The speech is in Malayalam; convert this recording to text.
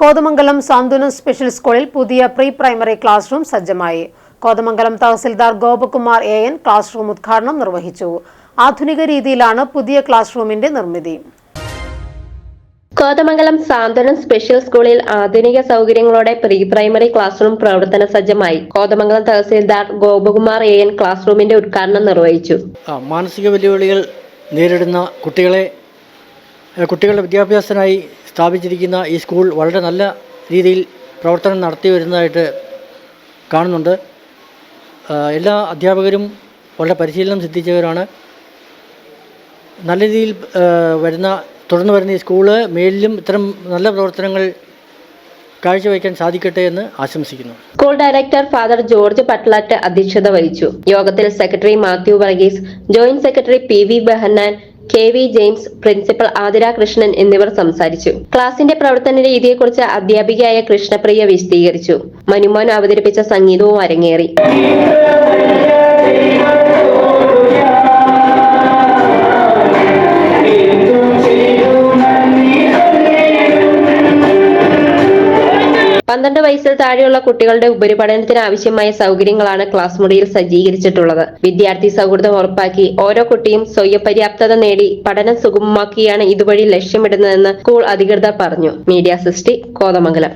കോതമംഗലം സാന്ത്വനം സ്പെഷ്യൽ സ്കൂളിൽ പുതിയ പ്രീ പ്രൈമറി ക്ലാസ് റൂം സജ്ജമായി. Kothamangalam tahsildar Gopakumar A N class room ഉദ്ഘാടനം നിർവഹിച്ചു. ആധുനിക രീതിയിലാണ് പുതിയ ക്ലാസ് റൂമിന്റെ നിർമ്മിതി. കോതമംഗലം സാന്ത്വനം സ്പെഷ്യൽ സ്കൂളിൽ ആധുനിക സൗകര്യങ്ങളോടെ പ്രീ പ്രൈമറി ക്ലാസ് റൂം പ്രവർത്തന സജ്ജമായി. Kothamangalam tahsildar Gopakumar A N class റൂമിന്റെ ഉദ്ഘാടനം നിർവഹിച്ചു. മാനസിക വെല്ലുവിളികൾ നേരിടുന്ന കുട്ടികളെ കുട്ടികളുടെ വിദ്യാഭ്യാസത്തിനായി സ്ഥാപിച്ചിരിക്കുന്ന ഈ സ്കൂൾ വളരെ നല്ല രീതിയിൽ പ്രവർത്തനം നടത്തി വരുന്നതായിട്ട് കാണുന്നുണ്ട്. എല്ലാ അധ്യാപകരും വളരെ പരിശീലനം സിദ്ധിച്ചവരാണ്. നല്ല രീതിയിൽ വരുന്ന തുടർന്ന് വരുന്ന ഈ സ്കൂൾ മേലിലും ഇത്തരം നല്ല പ്രവർത്തനങ്ങൾ കാഴ്ചവെക്കാൻ സാധിക്കട്ടെ എന്ന് ആശംസിക്കുന്നു. School director father George Patlat അധ്യക്ഷത വഹിച്ചു. യോഗത്തിൽ secretary Mathew Varghese joint secretary P V Behanan K V James principal Athira Krishnan എന്നിവർ സംസാരിച്ചു. ക്ലാസിന്റെ പ്രവർത്തന രീതിയെക്കുറിച്ച് അധ്യാപികയായ കൃഷ്ണപ്രിയ വിശദീകരിച്ചു. മനുമോൻ അവതരിപ്പിച്ച സംഗീതവും അരങ്ങേറി. പന്ത്രണ്ട് വയസ്സിൽ താഴെയുള്ള കുട്ടികളുടെ ഉപരിപഠനത്തിന് ആവശ്യമായ സൗകര്യങ്ങളാണ് ക്ലാസ് മുറിയിൽ സജ്ജീകരിച്ചിട്ടുള്ളത്. വിദ്യാർത്ഥി സൗഹൃദം ഉറപ്പാക്കി ഓരോ കുട്ടിയും സ്വയപര്യാപ്തത നേടി പഠനം സുഗമമാക്കിയാണ് ഇതുവഴി ലക്ഷ്യമിടുന്നതെന്ന് സ്കൂൾ അധികൃതർ പറഞ്ഞു. Media city Kothamangalam.